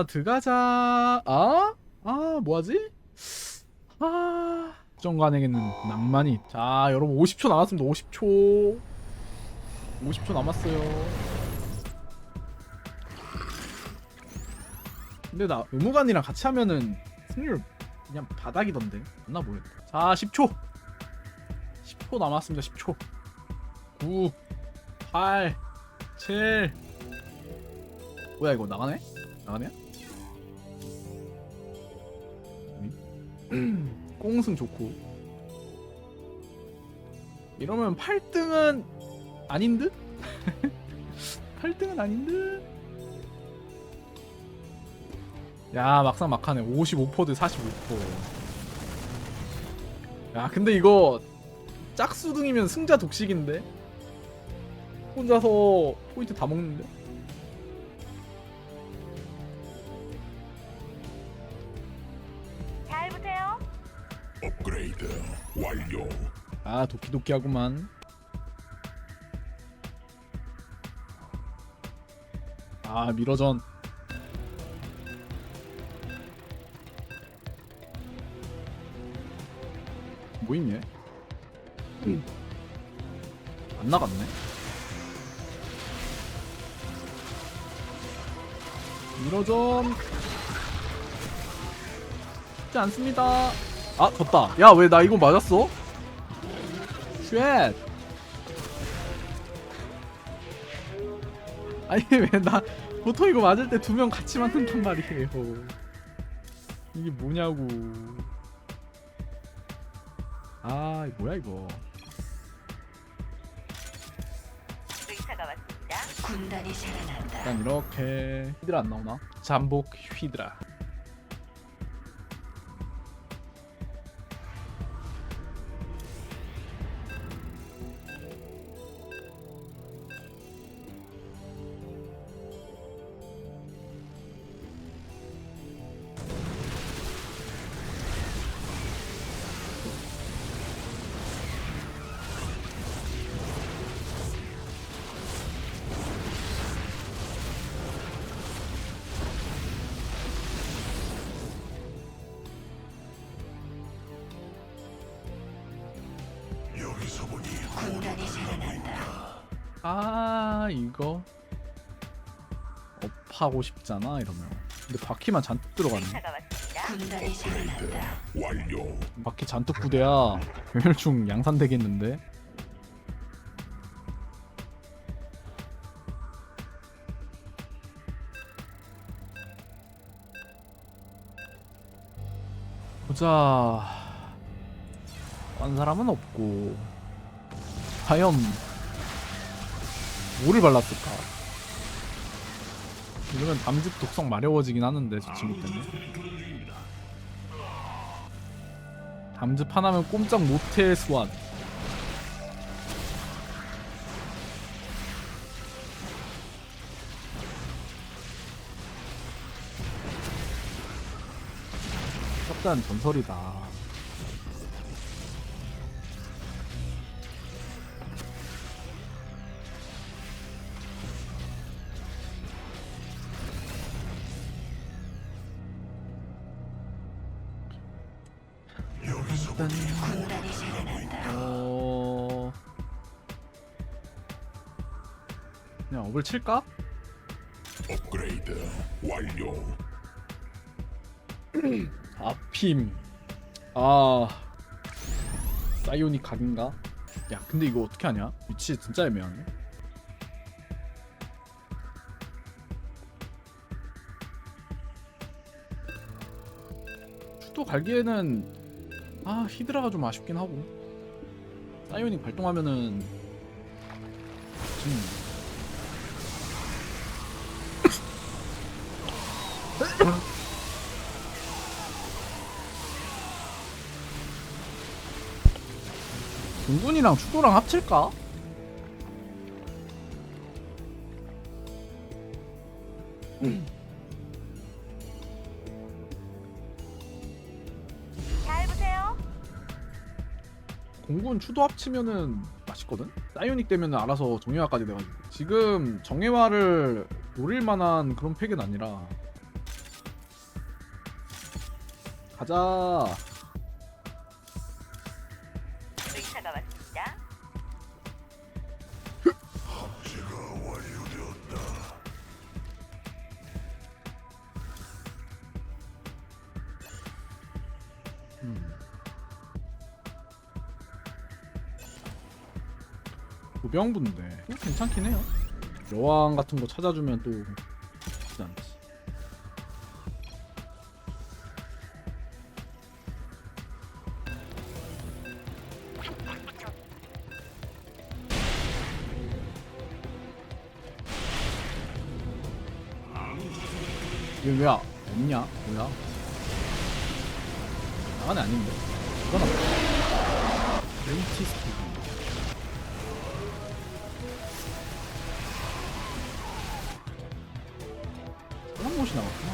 자 들어가자. 아? 아 뭐하지? 아 정관에게는 낭만이 자 여러분 50초 남았습니다. 50초. 50초 남았어요. 근데 나 의무관이랑 같이 하면은 승률 그냥 바닥이던데. 맞나 모르겠다. 자 10초. 10초 남았습니다. 10초. 9 8 7 뭐야 이거 나가네? 나가네? 꽁승 좋고 이러면 8등은 아닌 듯? 8등은 아닌 듯? 야 막상 막하네 55%대 45%. 야 근데 이거 짝수등이면 승자 독식인데 혼자서 포인트 다 먹는데 아 도끼도끼 하구만. 아 미러전. 뭐임 얘? 안 나갔네? 미러전. 쉽지 않습니다. 아 졌다. 야 왜 나 이거 맞았어? 쉣 아니 왜 나 보통 이거 맞을 때 두 명 같이 맞는단 말이에요 이게 뭐냐고 아 이거 뭐야 이거 의사가 왔습니다. 군단이 살아난다. 일단 이렇게 휘드라 안 나오나? 잠복 휘드라 이거 업하고 싶잖아 이러면. 근데 바퀴만 잔뜩 들어가네. 바퀴 잔뜩 부대야. 괴멸충 양산 되겠는데? 보자. 딴 사람은 없고. 과연 뭐를 발랐을까? 이러면 담즙 독성 마려워지긴 하는데 저 친구 때문에. 담즙 하나면 꼼짝 못해 스완. 섭단 전설이다 업을 칠까? 업그레이드 완료. 아핌 아 사이오닉 각인가? 야 근데 이거 어떻게 하냐? 위치 진짜 애매하네 추도 갈기에는 아 히드라가 좀 아쉽긴 하고 사이오닉 발동하면은 지금 공군이랑 추도랑 합칠까? 잘 보세요. 공군 추도 합치면은 맛있거든? 사이오닉 되면은 알아서 정예화까지 돼가지고 지금 정예화를 노릴 만한 그런 팩은 아니라 가자. 의사가 왔습니다. 고병부인데 또 괜찮긴 해요. 여왕 같은 거 찾아주면 또 이게 왜 아- 없냐? 뭐야? 나간애 아닌데. 이건 없다. 레이티 스피드. 한 곳이 나왔구나.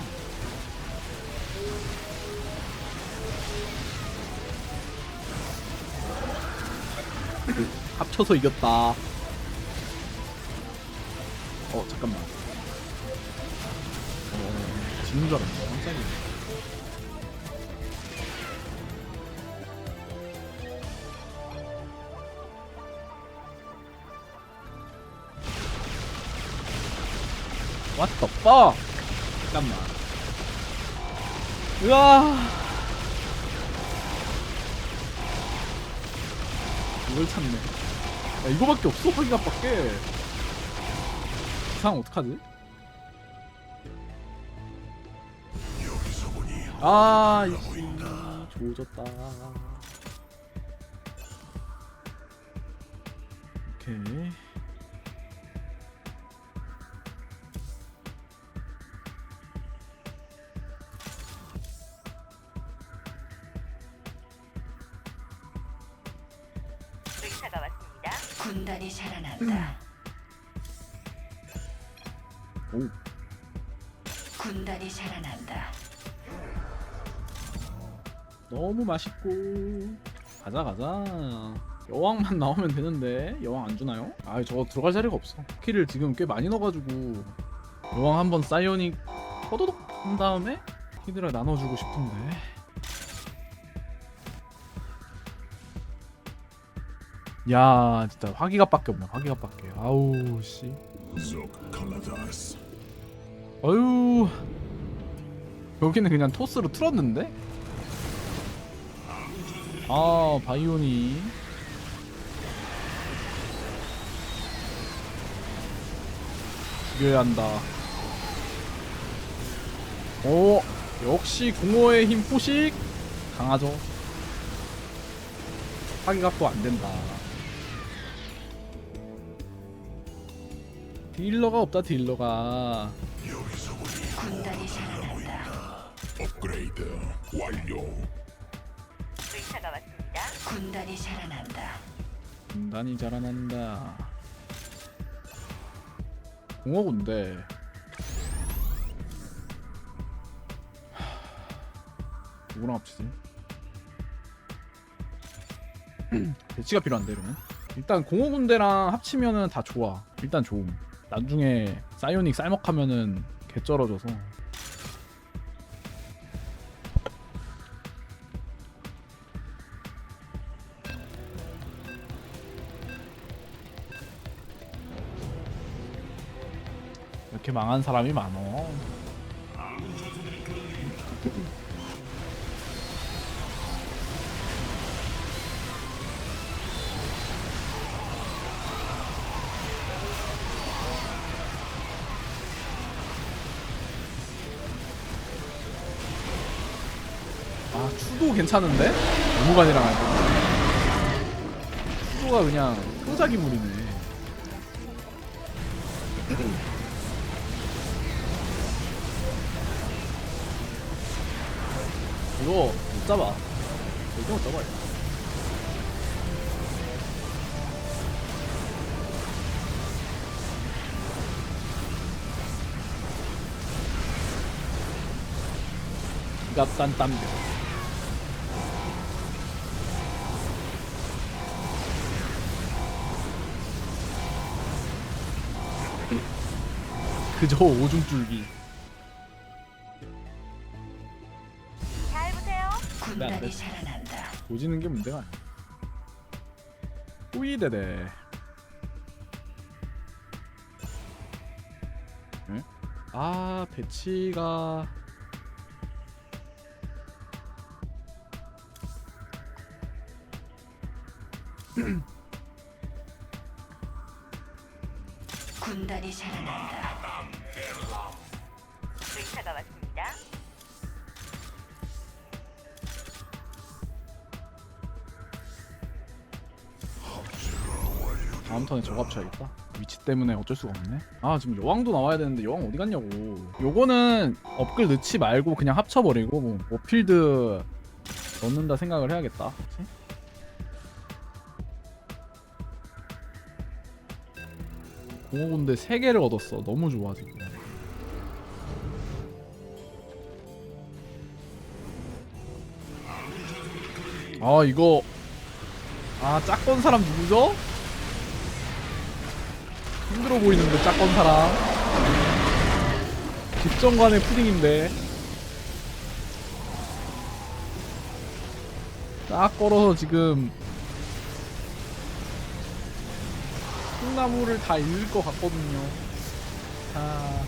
합쳐서 이겼다. 어 지는 줄 알았네. 깜짝이야. The fuck? 잠깐만. 으아. 이걸 찾네. 야, 이거밖에 없어, 화기갑밖에. 이상 어떡하지? 아, 이씨. 조졌다. 오케이. 의사가 왔습니다. 군단이 자라난다. 오. 군단이 자라난다. 너무 맛있고. 가자 가자. 여왕만 나오면 되는데. 여왕 안 주나요? 아 저거 들어갈 자리가 없어. 키를 지금 꽤 많이 넣어가지고. 여왕 한번 사이오닉 허도독 한 다음에 키드라 나눠주고 싶은데. 야 진짜 화기갑밖에 없네 화기갑밖에. 아우 씨. 어휴. 여기는 그냥 토스로 틀었는데? 아 바이오니. 죽여야 한다. 오 역시 공허의 힘 포식. 강하죠. 파기갑도 안된다. 딜러가 없다 딜러가. 업그레이드 완료. 의사가 왔습니다. 군단이 자라난다. 단단히 자라난다. 공허군데. 누구랑 합치지? 배치가 필요한데 이러면 일단 공허군대랑 합치면은 다 좋아 일단 좋음 나중에 사이오닉 쌀먹하면은 개쩔어져서 망한 사람이 많어 아 추도 괜찮은데? 무무관이랑 할 때. 추도가 그냥 흑자기물이네 이거 못 잡아. 이거 못 잡아 이거. 기갑단 땀겨 그저 오줌 줄기 조지는 게 문제가 아니야. 뿌이데데. 응? 아 배치가 군단이 살아난다. 의사가 왔습니다. 다음 턴에 저거 합쳐야겠다. 위치 때문에 어쩔 수가 없네. 아 지금 여왕도 나와야 되는데 여왕 어디 갔냐고. 요거는 업글 넣지 말고 그냥 합쳐버리고 뭐 워필드 넣는다 생각을 해야겠다. 그치? 공허군대 3개를 얻었어. 너무 좋아 지금. 아 이거 아 짝건 사람 누구죠? 힘들어 보이는데 짝건 사람. 뒷정관의 푸딩인데. 딱 걸어서 지금 콩나물을 다 잃을 것 같거든요. 아...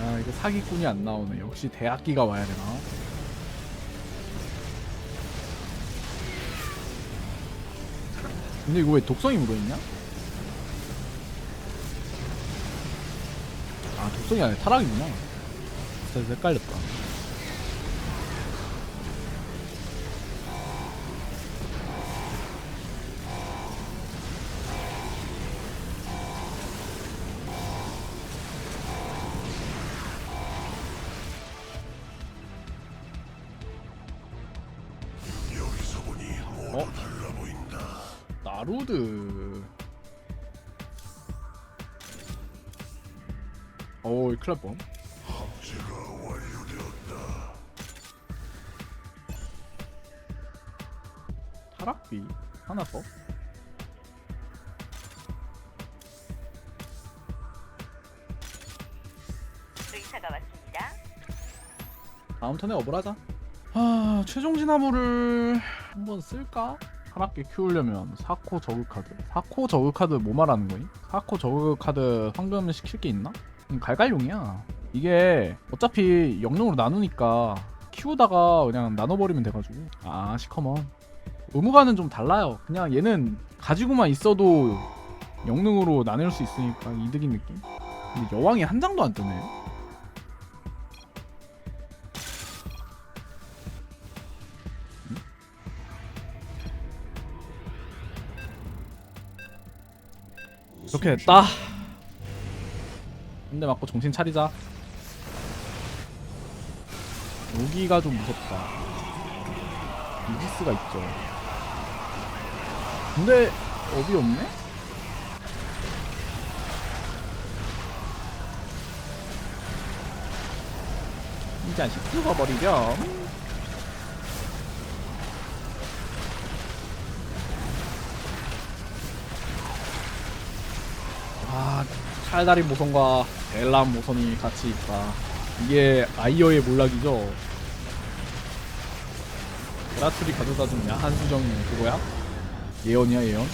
야 이거 사기꾼이 안 나오네. 역시 대학기가 와야 되나 근데 이거 왜 독성이 묻어있냐? 아 독성이 아니라 타락이구나 진짜 헷갈렸다 큰일 날뻔. 타락비 하나 더 의사가 왔습니다. 다음 턴에 업을 하자 아 최종 진화물을 한번 쓸까? 하나께 키우려면 4코 저그 카드 4코 저그 카드 뭐 말하는 거임? 4코 저그 카드 황금 시킬 게 있나? 음, 갈갈용이야. 이게 어차피 영능으로 나누니까 키우다가 그냥 나눠버리면 돼가지고. 아 시커먼 의무가는 좀 달라요. 그냥 얘는 가지고만 있어도 영능으로 나눌 수 있으니까 이득인 느낌? 근데 여왕이 한 장도 안 뜨네. 이렇게 됐다. 한대 맞고 정신 차리자. 여기가 좀 무섭다. 이지스가 있죠. 근데 업이 없네? 이 자식 죽어버리렴. 아 칼다리 모선과 엘람 모선이 같이 있다 이게 아이어의 몰락이죠 베라툴이 가져다 준 야한 수정이 그거야? 예언이야 예언?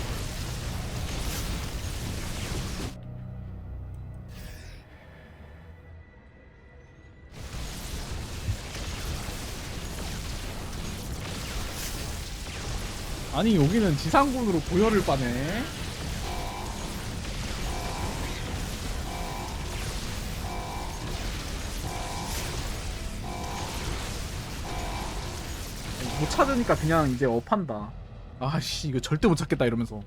아니 여기는 지상군으로 고열을 빠네 찾으니까 그냥 이제 업한다. 아씨 이거 절대 못 찾겠다 이러면서.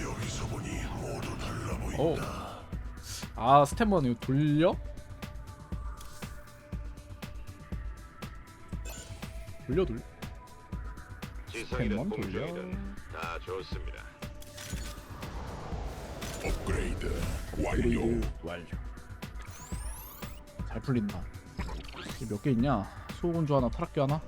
여기서 보니 모두 달라 보인다. 어. 아 스탠번 이거 돌려? 돌려 돌려. 지성이든 템만 돌려. 공중이든 다 좋습니다. 업그레이드 완료. 그리고 완료. 잘 풀린다. 몇 개 있냐? 수호군주 하나, 타락기 하나.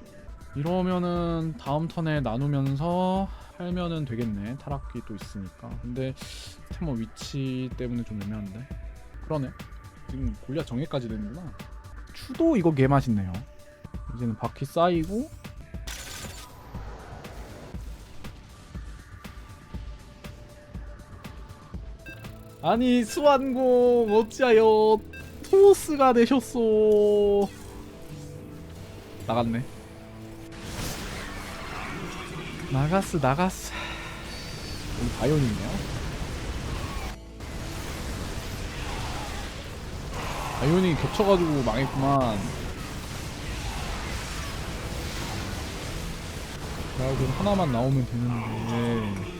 이러면은 다음 턴에 나누면서 팔면은 되겠네. 타락기 또 있으니까. 근데 스테머 위치 때문에 좀 애매한데. 그러네. 지금 골리앗 정예까지 되는구나. 추도 이거 개 맛있네요. 이제는 바퀴 쌓이고 아니 수완공 어찌하여 토스가 되셨소 나갔네 나갔스 나갔스. 여기 바이오닉이야 바이오닉이 겹쳐가지고 망했구만. 야 그럼 하나만 나오면 되는데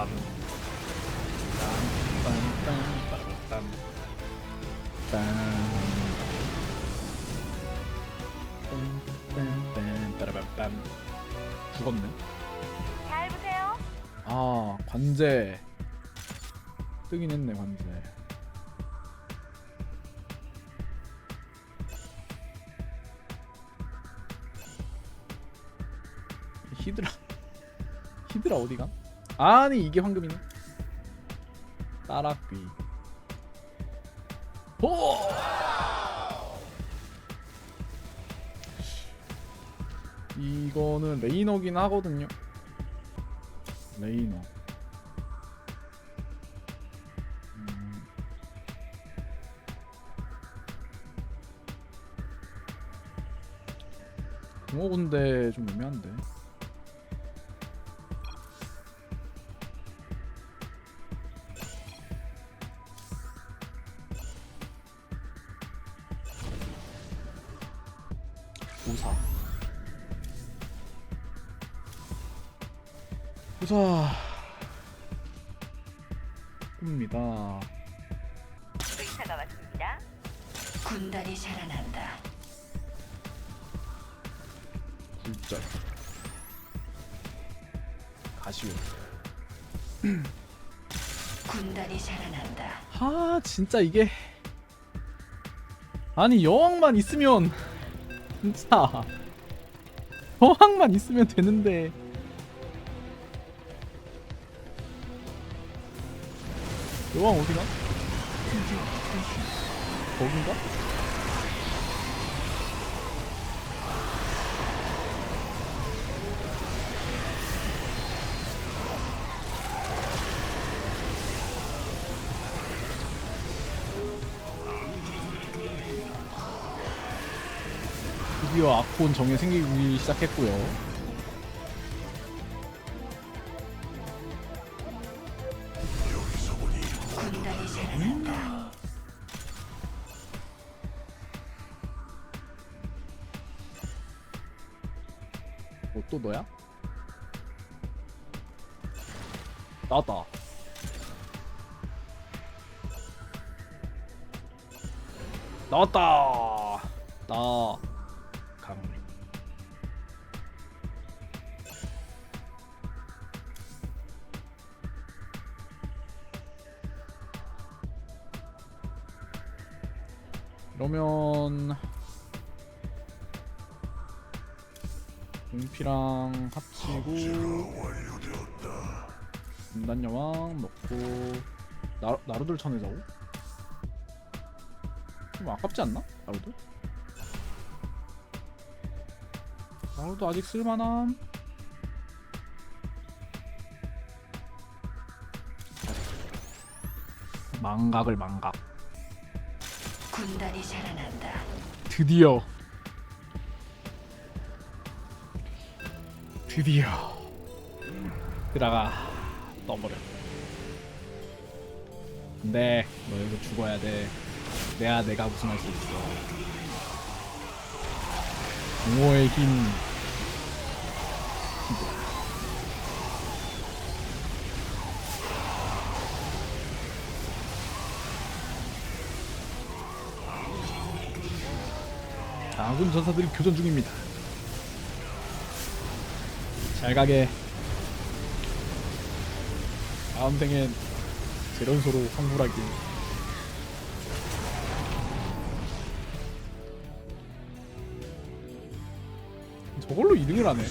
빰 빰빰빰 빠라밤빰 빰 빰 빰빰 빠라밤빰 죽었네 잘 보세요. 아 관제 뜨긴 했네 관제 히드라 히드라 어디가? 아니 이게 황금이네. 따라귀 오! 이거는 레이너긴 하거든요. 레이너. 음. 공허 군대 좀 애매한데 군단이 살아난다. 굴절 가시오 군단이 살아난다. 아 진짜 이게 아니 여왕만 있으면 진짜 여왕만 있으면 되는데 여왕 어디가? 거긴가? 드디어 아콘 정에 생기기 시작했고요. 이러면 용피랑 합치고. 인단 여왕 넣고 나 나루들 쳐내자고? 좀 아깝지 않나? 나루들? 나루도 아직 쓸만함. 망각을 망각. 군단이 살아난다. 드디어. 드디어. 들어가 떠버려. 근데 너 이거 죽어야 돼. 내가 내가 우승할 수 있어. 공허의 힘 아군 전사들이 교전 중입니다. 잘 가게. 다음 생엔 재련소로 황불하길. 저걸로 2등을 하네.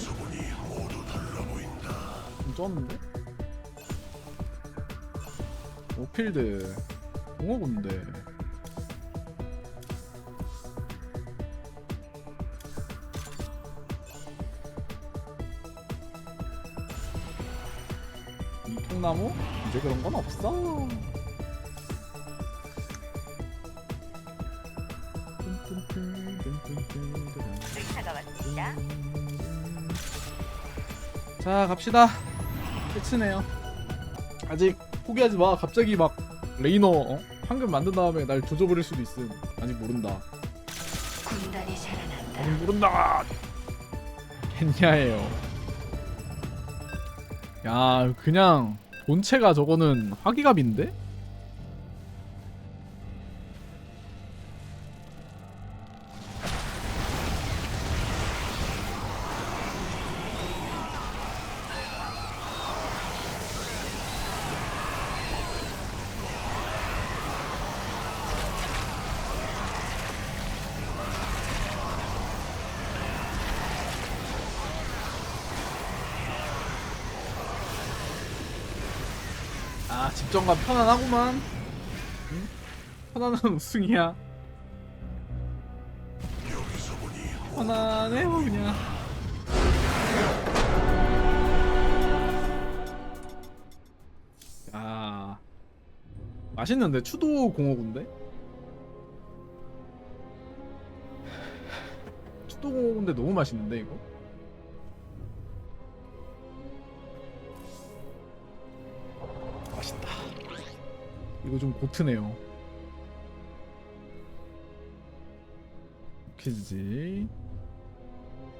쩌는데? 오필드 공허군데 이 통나무? 이제 그런 건 없어 의사가 왔습니다. 자 갑시다 끝이네요 아직 포기하지 마 갑자기 막 레이너 어? 황금 만든 다음에 날 조져버릴 수도 있음 아직 모른다 군단이 살아난다. 아직 모른다 겠냐예요 야 그냥 본체가 저거는 화기갑인데? 아 집정관 편안하구만. 응? 편안한 우승이야. 보니 편안해요 그냥. 야 맛있는데? 추도 공허군데? 추도 공허군데 너무 맛있는데 이거 이거 좀 고트네요. 키지